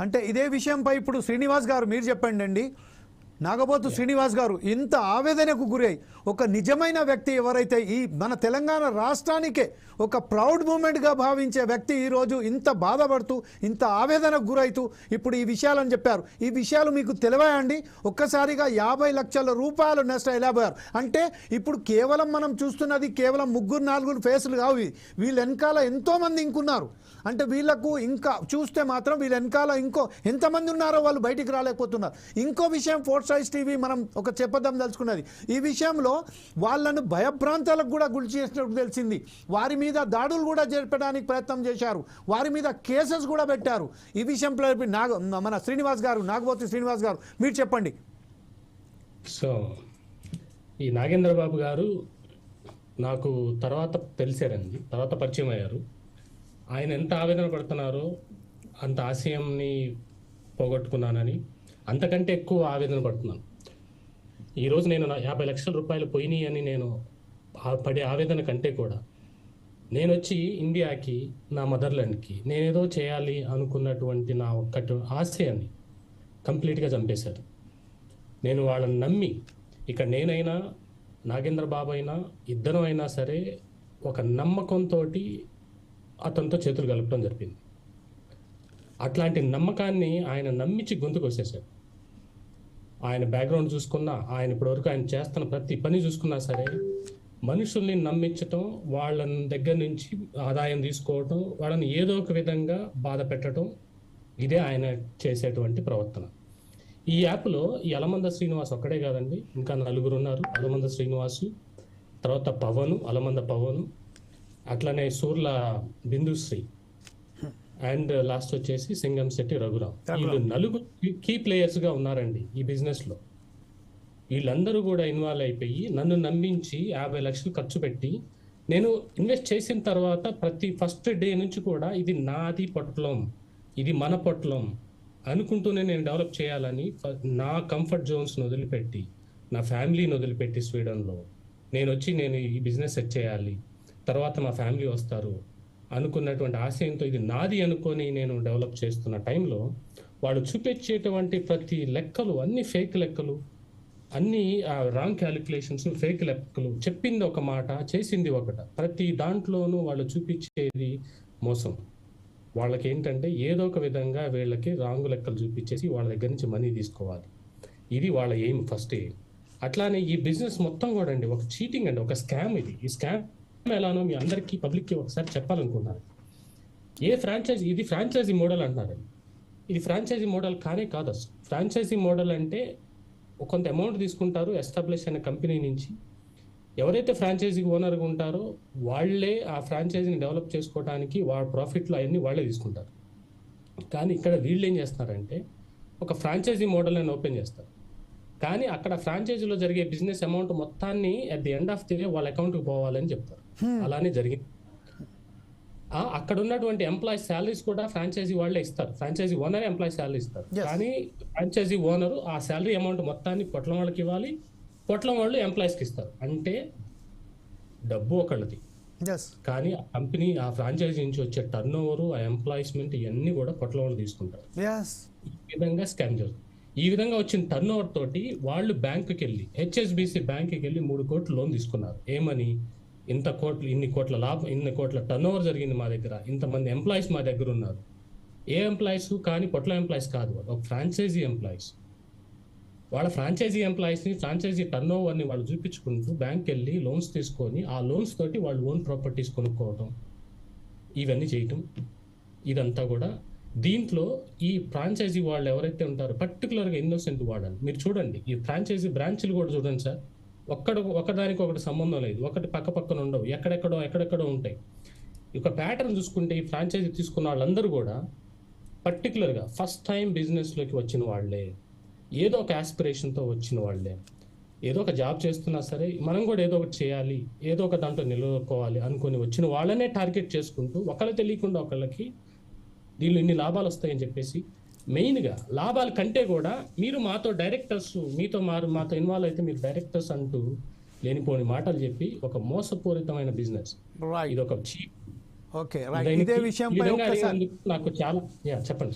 అంటే ఇదే విషయంపై ఇప్పుడు శ్రీనివాస్ గారు మీరు చెప్పండి అండి నాగబోతు శ్రీనివాస్ గారు ఇంత ఆవేదనకు గురై ఒక నిజమైన వ్యక్తి ఎవరైతే ఈ మన తెలంగాణ రాష్ట్రానికే ఒక ప్రౌడ్ మూమెంట్గా భావించే వ్యక్తి ఈరోజు ఇంత బాధపడుతూ ఇంత ఆవేదనకు గురైతూ ఇప్పుడు ఈ విషయాలని చెప్పారు. ఈ విషయాలు మీకు తెలివాయండి ఒక్కసారిగా యాభై లక్షల రూపాయలు నష్టం పోయారు అంటే ఇప్పుడు కేవలం మనం చూస్తున్నది కేవలం ముగ్గురు నాలుగురు ఫేసులు కావు. వీళ్ళ వెనకాల ఎంతోమంది ఇంకున్నారు. అంటే వీళ్ళకు ఇంకా చూస్తే మాత్రం వీళ్ళ వెనకాల ఇంకో ఎంతమంది ఉన్నారో వాళ్ళు బయటికి రాలేకపోతున్నారు. ఇంకో విషయం ఫోర్ట్ చాయిస్ టీవీ మనం ఒక చెప్పదాం తలుచుకున్నది. ఈ విషయంలో వాళ్ళను భయభ్రాంతాలకు కూడా గురి చేసినట్టు తెలిసింది. వారి మీద దాడులు కూడా జరపడానికి ప్రయత్నం చేశారు. వారి మీద కేసెస్ కూడా పెట్టారు. ఈ విషయంలో నాగ మన శ్రీనివాస్ గారు నాగవతి శ్రీనివాస్ గారు మీరు చెప్పండి. సో ఈ నాగేంద్ర బాబు గారు నాకు తర్వాత తెలిసారండి. తర్వాత పరిచయం అయ్యారు. ఆయన ఎంత ఆవేదన పడుతున్నారో అంత ఆశయంని పోగొట్టుకున్నానని అంతకంటే ఎక్కువ ఆవేదన పడుతున్నాను. ఈరోజు నేను నా యాభై లక్షల రూపాయలు పోయినాయి అని నేను పడే ఆవేదన కంటే కూడా నేను వచ్చి ఇండియాకి నా మదర్లాండ్కి నేనేదో చేయాలి అనుకున్నటువంటి నా ఒక్కటి ఆశయాన్ని కంప్లీట్గా చంపేశారు. నేను వాళ్ళని నమ్మి ఇక నేనైనా నాగేంద్ర బాబు అయినా ఇద్దరం అయినా సరే ఒక నమ్మకంతో అతనితో చేతులు కలపడం జరిపింది. అట్లాంటి నమ్మకాన్ని ఆయన నమ్మించి గొంతుకు వచ్చేసాడు ఆయన బ్యాక్గ్రౌండ్ చూసుకున్నా ఆయన ఇప్పటివరకు ఆయన చేస్తున్న ప్రతి పని చూసుకున్నా సరే మనుషుల్ని నమ్మించటం వాళ్ళ దగ్గర నుంచి ఆదాయం తీసుకోవటం వాళ్ళని ఏదో ఒక విధంగా బాధ పెట్టడం ఇదే ఆయన చేసేటువంటి ప్రవర్తన. ఈ యాప్లో ఈ అలమంద శ్రీనివాస్ ఒక్కడే కాదండి ఇంకా నలుగురు ఉన్నారు. అలమంద శ్రీనివాసు తర్వాత పవను అలమంద పవను అట్లనే సూర్ల బిందుశ్రీ. అండ్ లాస్ట్ వచ్చేసి సింగం శెట్టి రఘురామ్. వీళ్ళు నలుగురు కీ ప్లేయర్స్గా ఉన్నారండి ఈ బిజినెస్లో. వీళ్ళందరూ కూడా ఇన్వాల్వ్ అయిపోయి నన్ను నమ్మించి యాభై లక్షలు ఖర్చు పెట్టి నేను ఇన్వెస్ట్ చేసిన తర్వాత ప్రతి ఫస్ట్ డే నుంచి కూడా ఇది నాది పొట్లం ఇది మన పొట్లం అనుకుంటూనే నేను డెవలప్ చేయాలని నా కంఫర్ట్ జోన్స్ని వదిలిపెట్టి నా ఫ్యామిలీని వదిలిపెట్టి స్వీడన్లో నేను వచ్చి నేను ఈ బిజినెస్ సెట్ చేయాలి. తర్వాత మా ఫ్యామిలీ వస్తారు. అనుకున్నటువంటి ఆశయంతో ఇది నాది అనుకొని నేను డెవలప్ చేస్తున్న టైంలో వాళ్ళు చూపించేటువంటి ప్రతి లెక్కలు అన్ని ఫేక్ లెక్కలు అన్ని రాంగ్ క్యాలిక్యులేషన్స్ ఫేక్ లెక్కలు చెప్పింది ఒక మాట చేసింది ఒకట. ప్రతి దాంట్లోనూ వాళ్ళు చూపించేది మోసం. వాళ్ళకి ఏంటంటే ఏదో ఒక విధంగా వీళ్ళకి రాంగ్ లెక్కలు చూపించేసి వాళ్ళ దగ్గర నుంచి మనీ తీసుకోవాలి. ఇది వాళ్ళ ఎయిమ్ ఫస్ట్ ఎయిమ్. అట్లానే ఈ బిజినెస్ మొత్తం కూడా అండి ఒక చీటింగ్ అండి ఒక స్కామ్ ఇది. ఈ స్కామ్ ఎలానో మీ అందరికీ పబ్లిక్కి ఒకసారి చెప్పాలనుకున్నాను. ఏ ఫ్రాంచైజీ ఇది ఫ్రాంచైజీ మోడల్ అంటున్నారు. ఇది ఫ్రాంచైజీ మోడల్ కానే కాదు అసలు. ఫ్రాంచైజీ మోడల్ అంటే కొంత అమౌంట్ తీసుకుంటారు ఎస్టాబ్లిష్ అయిన కంపెనీ నుంచి. ఎవరైతే ఫ్రాంచైజీ ఓనర్గా ఉంటారో వాళ్ళే ఆ ఫ్రాంచైజీని డెవలప్ చేసుకోవడానికి వాళ్ళ ప్రాఫిట్లు అవన్నీ వాళ్ళే తీసుకుంటారు. కానీ ఇక్కడ వీళ్ళు ఏం చేస్తున్నారంటే ఒక ఫ్రాంచైజీ మోడల్ అని ఓపెన్ చేస్తారు. కానీ అక్కడ ఫ్రాంచైజీలో జరిగే బిజినెస్ అమౌంట్ మొత్తాన్ని at the end of the day వాళ్ళ అకౌంట్కి పోవాలని చెప్తారు. అలానే జరిగింది. అక్కడ ఉన్నటువంటి ఎంప్లాయీస్ శాలరీస్ కూడా ఫ్రాంచైజీ వాళ్ళే ఇస్తారు. ఫ్రాంచైజీ ఓనర్ ఎంప్లాయీ శాలరీ ఇస్తారు. కానీ ఫ్రాంచైజీ ఓనరు ఆ శాలరీ అమౌంట్ మొత్తాన్ని పొట్లం వాళ్ళకి ఇవ్వాలి పొట్లం వాళ్ళు ఎంప్లాయీస్కి ఇస్తారు. అంటే డబ్బు ఒకళ్ళది. కానీ ఆ కంపెనీ ఆ ఫ్రాంచైజీ నుంచి వచ్చే టర్న్ ఓవర్ ఆ ఎంప్లాయిస్మెంట్ ఇవన్నీ కూడా పొట్లం వాళ్ళు తీసుకుంటారు. ఈ విధంగా స్కామ్ జరుగుతుంది. ఈ విధంగా వచ్చిన టర్న్ ఓవర్ తోటి వాళ్ళు బ్యాంకుకి వెళ్ళి హెచ్ఎస్బిసి బ్యాంకుకి వెళ్ళి మూడు కోట్లు లోన్ తీసుకున్నారు. ఏమని? ఇంత కోట్లు ఇన్ని కోట్ల లాభం ఇన్ని కోట్ల టర్న్ ఓవర్ జరిగింది మా దగ్గర. ఇంతమంది ఎంప్లాయీస్ మా దగ్గర ఉన్నారు. ఏ ఎంప్లాయీస్ కానీ పొట్ల ఎంప్లాయీస్ కాదు. ఒక ఫ్రాంచైజీ ఎంప్లాయీస్ వాళ్ళ ఫ్రాంచైజీ ఎంప్లాయీస్ని ఫ్రాంచైజీ టర్న్ ఓవర్ని వాళ్ళు చూపించుకుంటూ బ్యాంక్ వెళ్ళి లోన్స్ తీసుకొని ఆ లోన్స్ తోటి వాళ్ళు ఓన్ ప్రాపర్టీస్ కొనుక్కోవడం ఇవన్నీ చేయటం. ఇదంతా కూడా దీంట్లో ఈ ఫ్రాంచైజీ వాళ్ళు ఎవరైతే ఉంటారో పర్టికులర్గా ఇన్నోసెంట్ వాడండి మీరు చూడండి ఈ ఫ్రాంచైజీ బ్రాంచ్లు కూడా చూడండి సార్. ఒక్కడు ఒకదానికి ఒకటి సంబంధం లేదు. ఒకటి పక్క పక్కన ఉండవు. ఎక్కడెక్కడో ఎక్కడెక్కడో ఉంటాయి. ఒక ప్యాటర్న్ చూసుకుంటే ఈ ఫ్రాంచైజీ తీసుకున్న వాళ్ళందరూ కూడా పర్టికులర్గా ఫస్ట్ టైం బిజినెస్లోకి వచ్చిన వాళ్ళే. ఏదో ఒక యాస్పిరేషన్తో వచ్చిన వాళ్ళే. ఏదో ఒక జాబ్ చేస్తున్నా సరే మనం కూడా ఏదో ఒకటి చేయాలి ఏదో ఒక దాంట్లో నిలదొక్కోవాలి అనుకొని వచ్చిన వాళ్ళనే టార్గెట్ చేసుకుంటూ ఒకళ్ళు తెలియకుండా ఒకళ్ళకి దీనిలో ఇన్ని లాభాలు వస్తాయని చెప్పేసి మెయిన్గా లాభాల కంటే కూడా మీరు మాతో డైరెక్టర్స్ మీతో మారు మాతో ఇన్వాల్వ్ అయితే మీరు డైరెక్టర్స్ అంటూ లేనిపోని మాటలు చెప్పి ఒక మోసపూరితమైన బిజినెస్. ఇది ఒక చీప్. ఓకే రైట్ ఇదే విషయంపై నాకు చాలా చెప్పండి.